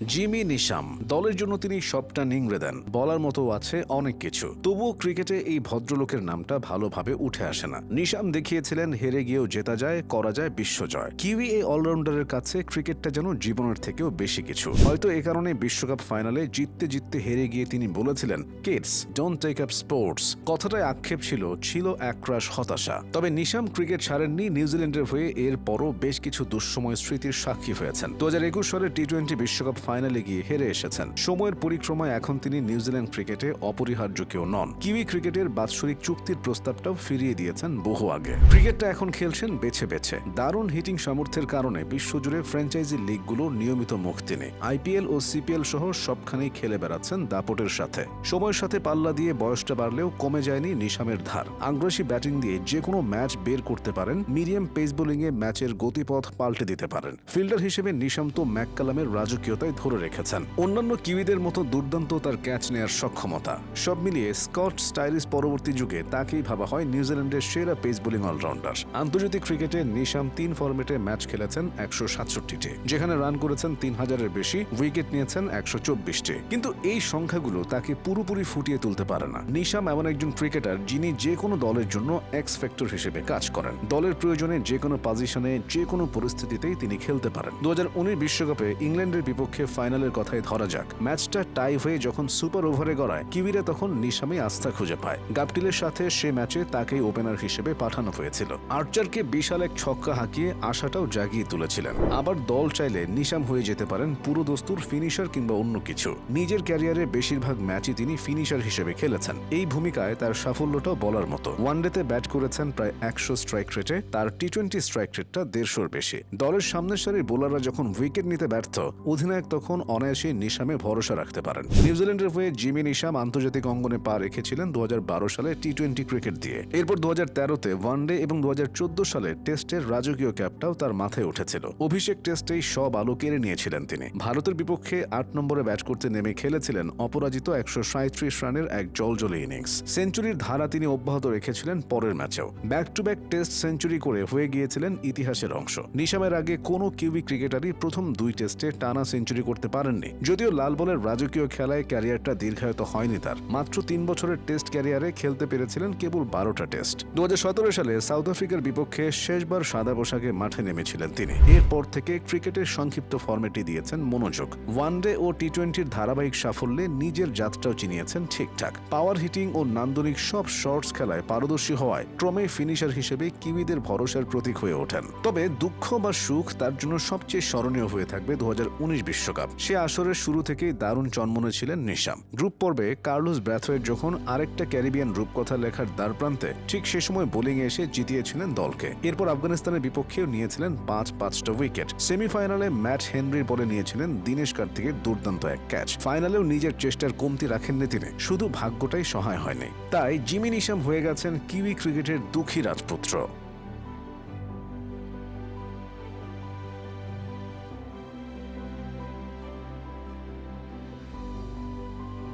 Jimmy Neesham, দলের জন্য তিনি সবটা নিংড়ে দেন। বলার মতো আছে অনেক কিছু। তবুও ক্রিকেটে এই ভদ্রলোকের নামটা ভালোভাবে উঠে আসে না। নিশাম দেখিয়েছিলেন হেরে গিয়েও জেতা যায়, করা যায় বিশ্বজয় কিউই এই অলরাউন্ডারের কাছে ক্রিকেটটা যেন জীবনের থেকেও বেশি কিছু। হয়তো এ কারণে বিশ্বকাপ ফাইনালে জিততে জিততে হেরে গিয়ে তিনি বলেছিলেন, kids, don't take up sports. কথাটায় আক্ষেপ ছিল ছিল একরাশ হতাশা। তবে নিশাম ক্রিকেট ছাড়েননি, নিউজিল্যান্ডের হয়ে এর পরও বেশ কিছু দুঃসময় স্মৃতির সাক্ষী হয়েছেন। দু হাজার একুশ সালের টি টোয়েন্টি বিশ্বকাপ ফাইনালে গিয়ে হেরে এসেছেন। সময়ের পরিক্রমায় এখন তিনি নিউজিল্যান্ড ক্রিকেটে অপরিহার্য কেউ নন। কিউই ক্রিকেটের বাৎসরিক চুক্তির প্রস্তাবটাও ফিরিয়ে দিয়েছেন বহু আগে। ক্রিকেটটা এখন খেলছেন বেছে বেছে। দারুণ হিটিং সামর্থ্যের কারণে বিশ্বজুড়ে ফ্র্যাঞ্চাইজি লিগগুলোর নিয়মিত মুখ তিনি আইপিএল ও সিপিএল সহ সবখানেই খেলে বেড়াচ্ছেন দাপটের সাথে। সময়ের সাথে পাল্লা দিয়ে বয়সটা বাড়লেও কমে যায়নি নিশামের ধার। আগ্রাসী ব্যাটিং দিয়ে যে কোনো ম্যাচ বের করতে পারেন, মিডিয়াম পেস বোলিংয়ে ম্যাচের গতিপথ পাল্টে দিতে পারেন। ফিল্ডার হিসেবে নিশাম তো ম্যাককালামের রাজকীয়তায় ধরে রেখেছেন। অন্যান্য কিউইদের মতো দুর্দান্ত তার ক্যাচ নেয়ার সক্ষমতা। সব মিলিয়ে স্কট স্টাইলিশ পরবর্তী যুগে তাকেই ভাবা হয় নিউজিল্যান্ডের সেরা পেস বোলিং অলরাউন্ডার। আন্তর্জাতিক ক্রিকেটে নিশাম তিন ফরম্যাটে ম্যাচ খেলেছেন একশো সাতষট্টিটি, যেখানে রান করেছেন তিন হাজারের বেশি, উইকেট নিয়েছেন একশো চব্বিশটি। কিন্তু এই সংখ্যাগুলো তাকে পুরোপুরি ফুটিয়ে তুলতে পারে না। নিশাম এমন একজন ক্রিকেটার যিনি যে কোনো দলের জন্য এক্স ফ্যাক্টর হিসেবে কাজ করেন। দলের প্রয়োজনে যে কোনো পজিশনে যে কোনো পরিস্থিতিতেই তিনি খেলতে পারেন। দু বিশ্বকাপে ইংল্যান্ডের বিপক্ষে ফাইনালের কথাই ধরা যাক। ম্যাচটা টাই হয়ে যখন সুপার ওভারে গড়ায় কিউইরা তখন নিশামে আস্থা খুঁজে পায়। গাপটিলের সাথে সে ম্যাচে তাকেই ওপেনার হিসেবে পাঠানো হয়েছিল। আর্চারকে বিশাল এক ছক্কা হাঁকিয়ে আশাটাও জাগিয়ে তুলেছিলেন। আবার দল চাইলে নিশাম হয়ে যেতে পারেন পুরো দস্তুর ফিনিশার কিংবা অন্য কিছু। নিজের ক্যারিয়ারে বেশিরভাগ ম্যাচই তিনি ফিনিশার হিসেবে খেলেছেন। এই ভূমিকায় তার সাফল্যটাও বলার মতো। ওয়ানডেতে ব্যাট করেছেন প্রায় একশো স্ট্রাইক রেটে তার টি টোয়েন্টি স্ট্রাইক রেটটা দেড়শোর বেশি। দলের সামনের সারির বোলাররা যখন উইকেট নিতে ব্যর্থ, অধিনায়ক তখন অনায়াসে নিশামে ভরসা রাখতে পারেন। নিউজিল্যান্ডের হয়ে জিমি নিশাম আন্তর্জাতিক অঙ্গনে পা রেখেছিলেন দু সালে টি টোয়েন্টি ক্রিকেট দিয়ে। এরপর দু হাজার তেরোতে ওয়ানডে এবং দু সালে টেস্টের রাজকীয় ক্যাপটাও তার মাথায় উঠেছিল। অভিষেক টেস্টেই সব আলো কেড়ে নিয়েছিলেন তিনি। ভারতের বিপক্ষে আট নম্বরে ব্যাট করতে নেমে খেলেছিলেন অপরাজিত একশো সাঁত্রিশ রানের এক জলজলে ইনিংস। সেঞ্চুরির ধারা তিনি অব্যাহত রেখেছিলেন পরের ম্যাচেও। Back to back test century করে হয়ে গিয়েছিলেন ইতিহাসের অংশ। নিশামের আগে কোনো কিউবি ক্রিকেটারই প্রথম দুই টেস্টে টানা সেঞ্চুরি করতে পারেননি। যদিও লাল বলের রাজকীয় খেলায় ক্যারিয়ারটা দীর্ঘায়িত হয়নি তার। মাত্র তিন বছরের টেস্ট ক্যারিয়ারে খেলতে পেরেছিলেন কেবল বারোটা টেস্ট। দু হাজার সতেরো সালে সাউথ আফ্রিকার বিপক্ষে শেষবার সাদা পোশাকে মাঠে নেমেছিলেন তিনি। এরপর থেকে ক্রিকেটের সংক্ষিপ্ত ফর্মেটে দিয়েছেন মনোযোগ। ওয়ানডে ও টি টোয়েন্টির ধারাবাহিক সাফল্যে নিজের যাত্রাও চিনিয়েছেন ঠিকঠাক। পাওয়ার হিটিং ও নান্দনিক সব শর্টস খেলায় পারদর্শী হওয়ায় ক্রমে ফিনিশার হিসেবে কিউইদের ভরসার প্রতীক হয়ে ওঠেন। তবে দুঃখ বা সুখ তার জন্য সবচেয়ে স্মরণীয় হয়ে থাকবে দু বিশ্বকাপ। সে আসরের শুরু থেকেই দারুণ চন্মনে ছিলেন নিশাম। গ্রুপ পর্বে কার্লোস ব্র্যাথওয়েট যখন আরেকটা ক্যারিবিয়ান রূপকথা লেখার দ্বারপ্রান্তে ঠিক সে সময় বোলিংয়ে এসে জিতিয়েছিলেন দলকে। এরপর আফগানিস্তানের বিপক্ষেও নিয়েছিলেন পাঁচ পাঁচটা উইকেট। সেমিফাইনালে ম্যাট হেনরির বলে নিয়েছিলেন দীনেশ কার্তিকের দুর্দান্ত এক ক্যাচ। ফাইনালেও নিজের চেষ্টার কমতি রাখেননি তিনি। শুধু ভাগ্যটাই সহায় হয়নি। তাই জিমি নিশাম হয়ে গেছেন কিউই ক্রিকেটের দুঃখী রাজপুত্র।